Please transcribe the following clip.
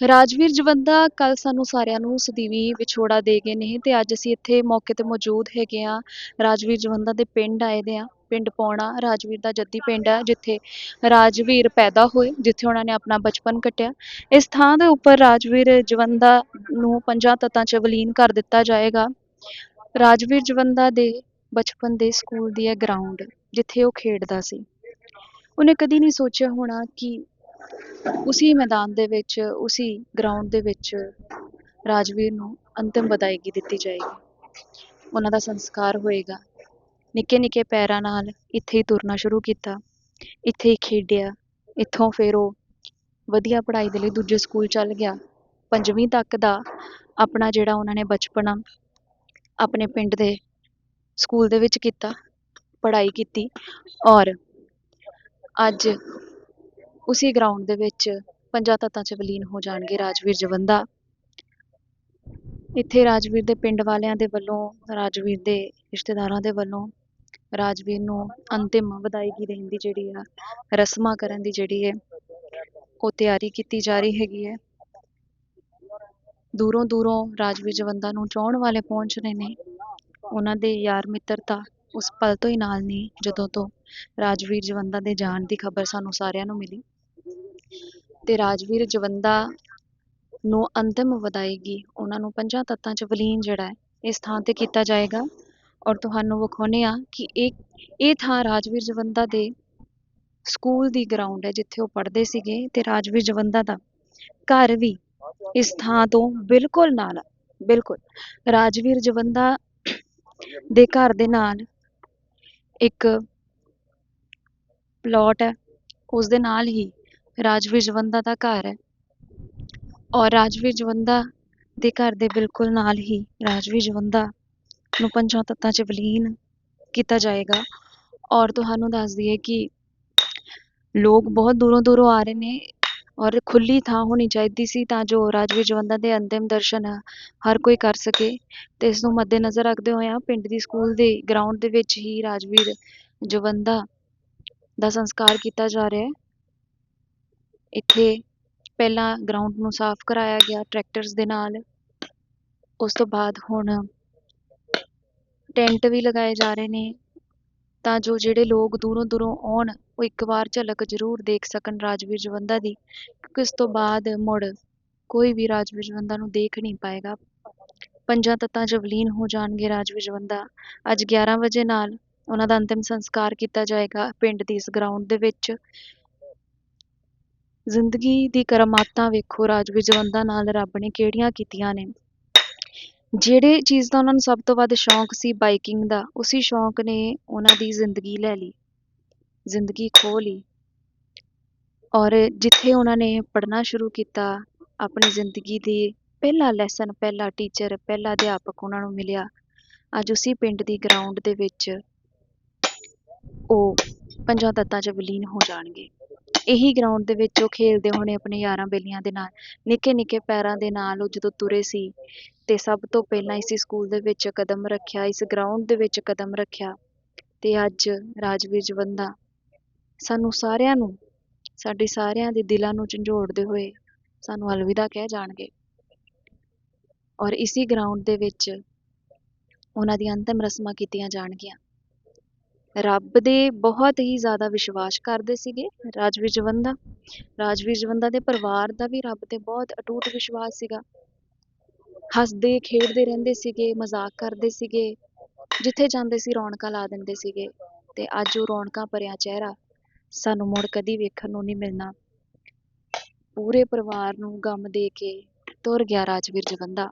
ਰਾਜਵੀਰ ਜਵੰਦਾ ਕੱਲ ਸਾਨੂੰ ਸਾਰਿਆਂ ਨੂੰ ਸਦੀਵੀ ਵਿਛੋੜਾ ਦੇ ਗਏ ਨੇ ਤੇ ਅੱਜ ਅਸੀਂ ਇੱਥੇ ਮੌਕੇ ਤੇ ਮੌਜੂਦ ਹੈਗੇ ਆ ਰਾਜਵੀਰ ਜਵੰਦਾ ਦੇ ਪਿੰਡ ਆਏ ਦੇ ਆ ਪਿੰਡ ਪੌਣਾ, ਰਾਜਵੀਰ ਦਾ ਜੱਦੀ ਪਿੰਡ ਹੈ ਜਿੱਥੇ ਰਾਜਵੀਰ ਪੈਦਾ ਹੋਏ, ਜਿੱਥੇ ਉਹਨਾਂ ਨੇ ਆਪਣਾ ਬਚਪਨ ਕੱਟਿਆ। ਇਸ ਥਾਂ ਦੇ ਉੱਪਰ ਰਾਜਵੀਰ ਜਵੰਦਾ ਨੂੰ ਪੰਜਾਂ ਤੱਤਾਂ 'ਚ ਵਿਲੀਨ ਕਰ ਦਿੱਤਾ ਜਾਏਗਾ। ਰਾਜਵੀਰ ਜਵੰਦਾ ਦੇ ਬਚਪਨ ਦੇ ਸਕੂਲ ਦੀ ਹੈ ਗਰਾਊਂਡ, ਜਿੱਥੇ ਉਹ ਖੇਡਦਾ ਸੀ। ਉਹਨੇ ਕਦੀ ਨਹੀਂ ਸੋਚਿਆ ਹੋਣਾ ਕਿ ਉਸੇ ਮੈਦਾਨ ਦੇ ਵਿੱਚ, ਉਸੇ ਗਰਾਊਂਡ ਦੇ ਵਿੱਚ ਰਾਜਵੀਰ ਨੂੰ ਅੰਤਿਮ ਵਿਦਾਇਗੀ ਦਿੱਤੀ ਜਾਏਗੀ। ਉਹਨਾਂ ਦਾ ਸੰਸਕਾਰ ਹੋਏਗਾ। ਨਿੱਕੇ ਨਿੱਕੇ ਪੈਰਾਂ ਨਾਲ ਇੱਥੇ ਹੀ ਤੁਰਨਾ ਸ਼ੁਰੂ ਕੀਤਾ। ਇੱਥੇ ਹੀ ਖੇਡਿਆ। ਇੱਥੋਂ ਫਿਰ ਉਹ ਵਧੀਆ ਪੜ੍ਹਾਈ ਦੇ ਲਈ ਦੂਜੇ ਸਕੂਲ ਚੱਲ ਗਿਆ। ਪੰਜਵੀਂ ਤੱਕ ਦਾ ਆਪਣਾ ਜਿਹੜਾ ਉਹਨਾਂ ਨੇ ਬਚਪਨ ਆ ਆਪਣੇ ਪਿੰਡ ਦੇ ਸਕੂਲ ਦੇ ਵਿੱਚ ਕੀਤਾ, ਪੜ੍ਹਾਈ ਕੀਤੀ ਔਰ ਅੱਜ ਉਸੇ ਗਰਾਊਂਡ ਦੇ ਵਿੱਚ ਪੰਜਾਂ ਤੱਤਾਂ 'ਚ ਵਿਲੀਨ ਹੋ ਜਾਣਗੇ ਰਾਜਵੀਰ ਜਵੰਦਾ। ਇੱਥੇ ਰਾਜਵੀਰ ਦੇ ਪਿੰਡ ਵਾਲਿਆਂ ਦੇ ਵੱਲੋਂ, ਰਾਜਵੀਰ ਦੇ ਰਿਸ਼ਤੇਦਾਰਾਂ ਦੇ ਵੱਲੋਂ ਰਾਜਵੀਰ ਨੂੰ ਅੰਤਿਮ ਵਿਦਾਇਗੀ ਦੇਣ ਦੀ ਜਿਹੜੀ ਆ, ਰਸਮਾਂ ਕਰਨ ਦੀ ਜਿਹੜੀ ਹੈ ਉਹ ਤਿਆਰੀ ਕੀਤੀ ਜਾ ਰਹੀ ਹੈਗੀ ਹੈ ਦੂਰੋਂ ਦੂਰੋਂ ਰਾਜਵੀਰ ਜਵੰਦਾ ਨੂੰ ਚਾਹਣ ਵਾਲੇ ਪਹੁੰਚ ਰਹੇ ਨੇ। ਉਹਨਾਂ ਦੇ ਯਾਰ ਮਿੱਤਰ ਤਾਂ ਉਸ ਪਲ ਤੋਂ ਹੀ ਨਾਲ ਨੇ, ਜਦੋਂ ਤੋਂ ਰਾਜਵੀਰ ਜਵੰਦਾ ਦੇ ਜਾਣ ਦੀ ਖਬਰ ਸਾਨੂੰ ਸਾਰਿਆਂ ਨੂੰ ਮਿਲੀ। ਤੇ ਰਾਜਵੀਰ ਜਵੰਦਾ ਨੂੰ ਅੰਤਿਮ ਵਿਦਾਇਗੀ ਉਹਨਾਂ ਨੂੰ ਪੰਜਾਂ ਤੱਤਾਂ 'ਚ ਵਿਲੀਨ ਜਿਹੜਾ ਹੈ, ਇਸ ਥਾਂ ਤੇ ਕੀਤਾ ਜਾਏਗਾ। ਔਰ ਤੁਹਾਨੂੰ ਵਿਖਾਉਂਦੇ ਹਾਂ ਕਿ ਇਹ ਇਹ ਥਾਂ ਰਾਜਵੀਰ ਜਵੰਦਾ ਦੇ ਸਕੂਲ ਦੀ ਗਰਾਊਂਡ ਹੈ, ਜਿੱਥੇ ਉਹ ਪੜ੍ਹਦੇ ਸੀਗੇ ਤੇ ਰਾਜਵੀਰ ਜਵੰਦਾ ਦਾ ਘਰ ਵੀ ਇਸ ਥਾਂ ਤੋਂ ਬਿਲਕੁਲ ਨਾਲ, ਬਿਲਕੁਲ, ਰਾਜਵੀਰ ਜਵੰਦਾ ਦੇ ਘਰ ਦੇ ਨਾਲ ਇੱਕ ਪਲਾਟ ਹੈ। ਉਸ ਦੇ ਨਾਲ ਹੀ ਰਾਜਵੀਰ ਜਵੰਦਾ ਦਾ ਘਰ ਹੈ। ਔਰ ਰਾਜਵੀਰ ਜਵੰਦਾ ਦੇ ਘਰ ਦੇ ਬਿਲਕੁਲ ਨਾਲ ਹੀ ਰਾਜਵੀਰ ਜਵੰਦਾ ਨੂੰ ਪੰਜਾਂ ਤੱਤਾਂ 'ਚ ਵਿਲੀਨ ਕੀਤਾ ਜਾਏਗਾ। ਔਰ ਤੁਹਾਨੂੰ ਦੱਸ ਦਈਏ ਕਿ ਲੋਕ ਬਹੁਤ ਦੂਰੋਂ ਦੂਰੋਂ ਆ ਰਹੇ ਨੇ ਔਰ ਖੁੱਲੀ ਥਾਂ ਹੋਣੀ ਚਾਹੀਦੀ ਸੀ ਤਾਂ ਜੋ ਰਾਜਵੀਰ ਜਵੰਦਾ ਦੇ ਅੰਤਿਮ ਦਰਸ਼ਨ ਹਰ ਕੋਈ ਕਰ ਸਕੇ ਤੇ ਇਸ ਨੂੰ ਮੱਦੇਨਜ਼ਰ ਰੱਖਦੇ ਹੋਏ ਆ ਪਿੰਡ ਦੀ ਸਕੂਲ ਦੇ ਗਰਾਊਂਡ ਦੇ ਵਿੱਚ ਹੀ ਰਾਜਵੀਰ ਜਵੰਦਾ ਦਾ ਸੰਸਕਾਰ ਕੀਤਾ ਜਾ ਰਿਹਾ ਹੈ। ਇੱਥੇ ਪਹਿਲਾਂ ਗਰਾਊਂਡ ਨੂੰ ਸਾਫ਼ ਕਰਾਇਆ ਗਿਆ ਟਰੈਕਟਰਸ ਦੇ ਨਾਲ। ਉਸ ਤੋਂ ਬਾਅਦ ਹੁਣ ਟੈਂਟ ਵੀ ਲਗਾਏ ਜਾ ਰਹੇ ਨੇ। ਤਾਂ ਜੋ ਜਿਹੜੇ ਲੋਕ ਦੂਰੋਂ ਦੂਰੋਂ ਆਉਣ, ਉਹ ਇੱਕ ਵਾਰ ਝਲਕ ਜ਼ਰੂਰ ਦੇਖ ਸਕਣ ਰਾਜਵੀਰ ਜਵੰਦਾ ਦੀ, ਕਿਉਂਕਿ ਉਸ ਤੋਂ ਬਾਅਦ ਮੁੜ ਕੋਈ ਵੀ ਰਾਜਵੀਰ ਜਵੰਦਾ ਨੂੰ ਦੇਖ ਨਹੀਂ ਪਾਏਗਾ। ਪੰਜਾਂ ਤੱਤਾਂ 'ਚ ਵਿਲੀਨ ਹੋ ਜਾਣਗੇ ਰਾਜਵੀਰ ਜਵੰਦਾ। ਅੱਜ 11 ਵਜੇ ਨਾਲ ਉਹਨਾਂ ਦਾ ਅੰਤਿਮ ਸੰਸਕਾਰ ਕੀਤਾ ਜਾਏਗਾ ਪਿੰਡ ਦੀ ਇਸ ਗਰਾਊਂਡ ਦੇ ਵਿੱਚ। ਜ਼ਿੰਦਗੀ ਦੀ ਕਰਮਾਤਾਂ ਵੇਖੋ ਰਾਜਵੀਰ ਜਵੰਦਾ ਨਾਲ ਰੱਬ ਨੇ ਕਿਹੜੀਆਂ ਕੀਤੀਆਂ ਨੇ? ਜਿਹੜੇ ਚੀਜ਼ ਦਾ ਉਹਨਾਂ ਨੂੰ ਸਭ ਤੋਂ ਵੱਧ ਸ਼ੌਂਕ ਸੀ ਬਾਈਕਿੰਗ ਦਾ, ਉਸੇ ਸ਼ੌਂਕ ਨੇ ਉਹਨਾਂ ਦੀ ਜ਼ਿੰਦਗੀ ਲੈ ਲਈ, ਜ਼ਿੰਦਗੀ ਖੋਹ ਲਈ। ਔਰ ਜਿੱਥੇ ਉਹਨਾਂ ਨੇ ਪੜ੍ਹਨਾ ਸ਼ੁਰੂ ਕੀਤਾ, ਆਪਣੀ ਜ਼ਿੰਦਗੀ ਦੀ ਪਹਿਲਾ ਲੈਸਨ ਪਹਿਲਾ ਟੀਚਰ ਪਹਿਲਾ ਅਧਿਆਪਕ ਉਹਨਾਂ ਨੂੰ ਮਿਲਿਆ। ਅੱਜ ਉਸੇ ਪਿੰਡ ਦੀ ਗਰਾਊਂਡ ਦੇ ਵਿੱਚ ਉਹ ਪੰਜਾਂ ਤੱਤਾਂ 'ਚ ਵਿਲੀਨ ਹੋ ਜਾਣਗੇ। ਇਹੀ ਗਰਾਊਂਡ ਦੇ ਵਿੱਚ ਉਹ ਖੇਡਦੇ ਹੋਣੇ ਆਪਣੇ ਯਾਰਾਂ ਬੇਲੀਆਂ ਦੇ ਨਾਲ, ਨਿੱਕੇ ਨਿੱਕੇ ਪੈਰਾਂ ਦੇ ਨਾਲ ਉਹ ਜਦੋਂ ਤੁਰੇ ਸੀ ਤੇ ਸਭ ਤੋਂ ਪਹਿਲਾਂ ਇਸੇ ਸਕੂਲ ਦੇ ਵਿੱਚ ਕਦਮ ਰੱਖਿਆ, ਇਸ ਗਰਾਊਂਡ ਦੇ ਵਿੱਚ ਕਦਮ ਰੱਖਿਆ ਤੇ ਅੱਜ ਰਾਜਵੀਰ ਜਵੰਦਾ ਸਾਨੂੰ ਸਾਰਿਆਂ ਨੂੰ, ਸਾਡੇ ਸਾਰਿਆਂ ਦੇ ਦਿਲਾਂ ਨੂੰ ਝੰਜੋੜਦੇ ਹੋਏ ਸਾਨੂੰ ਅਲਵਿਦਾ ਕਹਿ ਜਾਣਗੇ। ਔਰ ਇਸੇ ਗਰਾਊਂਡ ਦੇ ਵਿੱਚ ਉਹਨਾਂ ਦੀਆਂ ਅੰਤਿਮ ਰਸਮਾਂ ਕੀਤੀਆਂ ਜਾਣਗੀਆਂ। ਰੱਬ ਦੇ ਬਹੁਤ ਹੀ ਜ਼ਿਆਦਾ ਵਿਸ਼ਵਾਸ ਕਰਦੇ ਸੀਗੇ ਰਾਜਵੀਰ ਜਵੰਦਾ ਰਾਜਵੀਰ ਜਵੰਦਾ ਦੇ ਪਰਿਵਾਰ ਦਾ ਵੀ ਰੱਬ ਤੇ ਬਹੁਤ ਅਟੂਟ ਵਿਸ਼ਵਾਸ ਸੀਗਾ। ਹੱਸਦੇ, ਖੇਡਦੇ ਰਹਿੰਦੇ ਸੀਗੇ, ਮਜ਼ਾਕ ਕਰਦੇ ਸੀਗੇ, ਜਿੱਥੇ ਜਾਂਦੇ ਸੀ ਰੌਣਕਾਂ ਲਾ ਦਿੰਦੇ ਸੀਗੇ ਤੇ ਅੱਜ ਉਹ ਰੌਣਕਾਂ ਭਰਿਆ ਚਿਹਰਾ ਸਾਨੂੰ ਮੁੜ ਕਦੀ ਵੇਖਣ ਨੂੰ ਨਹੀਂ ਮਿਲਣਾ। ਪੂਰੇ ਪਰਿਵਾਰ ਨੂੰ ਗਮ ਦੇ ਕੇ ਤੁਰ ਗਿਆ ਰਾਜਵੀਰ ਜਵੰਦਾ।